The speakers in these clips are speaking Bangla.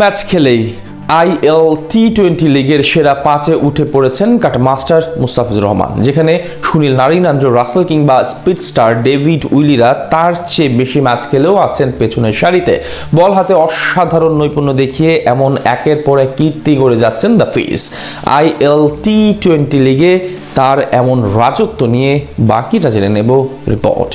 ম্যাচ খেলেই আইএল টি টোয়েন্টি লিগের সেরা পাঁচে উঠে পড়েছেন কাটা মাস্টার মুস্তাফিজুর রহমান, যেখানে সুনীল নারিন, আন্দ্র রাসেল কিংবা স্পিড স্টার ডেভিড উইলিরা তার চেয়ে বেশি ম্যাচ খেলেও আছেন পেছনের সারিতে। বল হাতে অসাধারণ নৈপুণ্য দেখিয়ে এমন একের পর এক কীর্তি করে যাচ্ছেন the Fizz IL T twenty লিগে তার এমন রাজত্ব নিয়ে বাকিটা জেনে নেব report.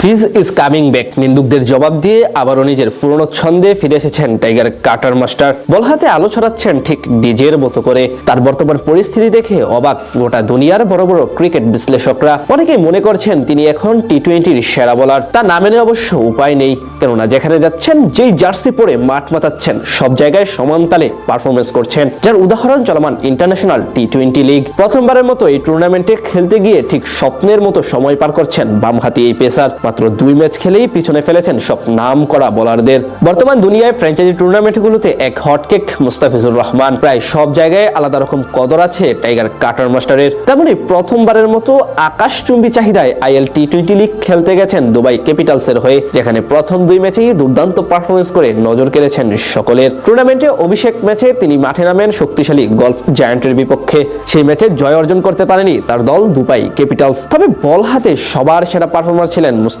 Fizz is coming back. নিন্দুকদের জবাব দিয়ে আবারও নিজের পুরনো ছন্দে ফিরে এসেছেন টাইগার কাটার মাস্টার। বল হাতে আলো ছড়াচ্ছেন ঠিক ডিজের মতো করে। তার বর্তমান পরিস্থিতি দেখে অবাক গোটা দুনিয়ার বড় বড় ক্রিকেট বিশ্লেষকরা। অনেকেই মনে করছেন তিনি এখন টি টোয়েন্টির সেরা বলার। তা না মেনে অবশ্য উপায় নেই। কেননা যেখানে যাচ্ছেন, যেই জার্সি পরে মাঠ মাতাচ্ছেন, সব জায়গায় সমান তালে পারফরমেন্স করছেন, যার উদাহরণ চলমান ইন্টারন্যাশনাল টি টোয়েন্টি লিগ। প্রথমবারের মতো এই টুর্নামেন্টে খেলতে গিয়ে ঠিক স্বপ্নের মতো সময় পার করছেন বামহাতি এই পেসার। মাত্র দুই ম্যাচ খেলেই পিছনে ফেলেছেন সব নাম করা বোলারদের। বর্তমান দুনিয়ায় ফ্র্যাঞ্চাইজি টুর্নামেন্টগুলোতে এক হটকেক মুস্তাফিজুর রহমান। প্রায় সব জায়গায় আলাদা রকম কদর আছে টাইগার কাটার মাস্টারের। তেমনি প্রথমবারের মতো আকাশচুম্বী চাহিদায় আইএল টি টোয়েন্টি লিগ খেলতে গেছেন দুবাই ক্যাপিটালসের হয়ে, যেখানে প্রথম দুই ম্যাচেই দুর্দান্ত পারফরমেন্স করে নজর কেড়েছেন সকলের। টুর্নামেন্টে অভিষেক ম্যাচে তিনি মাঠে নামেন শক্তিশালী গলফ জায়ান্টের বিপক্ষে। সেই ম্যাচে জয় অর্জন করতে পারেনি তার দল দুবাই ক্যাপিটালস তবে বল হাতে সবার সেরা পারফরমার ছিলেন মুস্তাফিজ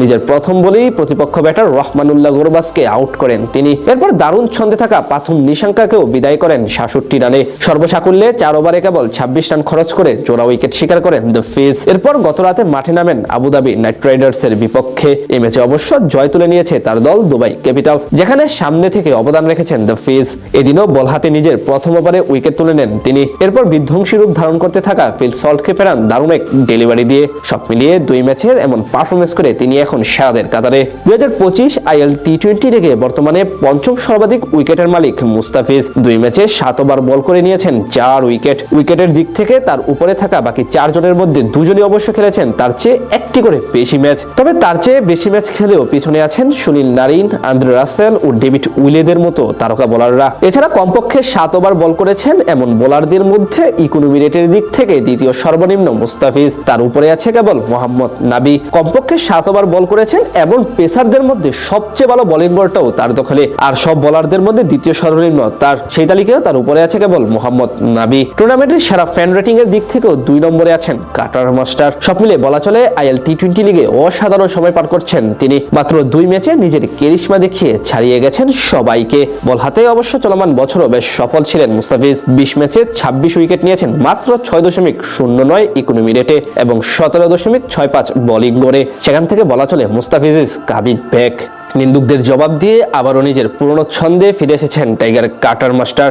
নিজের প্রথম বলেই প্রতিপক্ষ ব্যাটার রহমানুল্লাহ গোরবাসকে আউট করেন তিনি। এরপর দারুণ ছন্দে থাকা পাথুম নিশাঙ্কাকেও বিদায় করেন সাতষট্টি রানে। সর্বসাকুল্যে চার ওভারে কেবল ছাব্বিশ রান খরচ করে জোড়া উইকেট শিকার করেন দ্য ফিজ। এরপর গত রাতে মাঠে নামেন আবুধাবি নাইট রাইডার্স এর বিপক্ষে। এই ম্যাচে অবশ্য জয় তুলে নিয়েছে তার দল দুবাই ক্যাপিটালস, যেখানে সামনে থেকে অবদান রেখেছেন দ্য ফিজ। এদিনও বল হাতে নিজের প্রথম ওভারে উইকেট তুলে নেন তিনি। এরপর বিধ্বংসী রূপ ধারণ করতে থাকা ফিল সল্টকে ফেরান দারুণ এক ডেলিভারি দিয়ে। সব মিলিয়ে দুই ম্যাচের এমন পারফরমেন্স করে তিনি এখন সেরাদের কাতারে। দুই হাজার পঁচিশ আইএল টি টোয়েন্টি লেগে বর্তমানে পঞ্চম সর্বাধিক উইকেটের মালিক মুস্তাফিজ। দুই ম্যাচে সাত ওভার বল করে নিয়েছেন চার উইকেট। উইকেটের দিক থেকে তার উপরে থাকা বাকি চারজনের মধ্যে দুজনই অবশ্য খেলেছেন, তার চেয়ে একটি করে বেশি ম্যাচ। তবে তার চেয়ে বেশি ম্যাচ খেলেও পিছনে আছেন সুনীল নারিন, আন্দ্রে রাসেল ও ডেভিড উইলেদের মতো তারকা বোলাররা। এছাড়া কমপক্ষে সাত ওভার বল করেছেন এমন বোলারদের মধ্যে ইকোনমি রেটের দিক থেকে দ্বিতীয় সর্বনিম্ন মুস্তাফিজ। তার উপরে আছে কেবল মোহাম্মদ নাবি। কমপক্ষে সাত ওভার বল করেছেন এবং পেসারদের মধ্যে সবচেয়ে ভালো বোলিং গড়টাও তার দখলে। আর সব বোলারদের মধ্যে দ্বিতীয় সর্বনিম্ন, তার সেই তালিকায় তার উপরে আছে কেবল মোহাম্মদ নাবি। টুর্নামেন্টের সেরা ফ্যান রেটিং এর দিক থেকেও দুই নম্বরে আছেন কাটার মাস্টার। সব মিলে বলা চলে আইএল টি টোয়েন্টি লিগে অসাধারণ সময় পার করছেন তিনি। মাত্র দুই ম্যাচে নিজের কেরিশমা দেখিয়ে ছাড়িয়ে গেছেন সবাইকে। বল হাতে অবশ্য চলমান বছরও বেশ সফল ছিলেন মুস্তাফিজ। বিশ ম্যাচে ছাব্বিশ উইকেট নিয়েছেন মাত্র ছয় দশমিক শূন্য নয় ইকোনমি রেটে এবং সতেরো দশমিক ছয় পাঁচ বোলিং গড়ে সেখান থেকে বলা চলে মুস্তাফিজ ইজ কাবিং ব্যাক নিন্দুকদের জবাব দিয়ে আবারও নিজের পুরনো ছন্দে ফিরে এসেছেন টাইগার কাটার মাস্টার।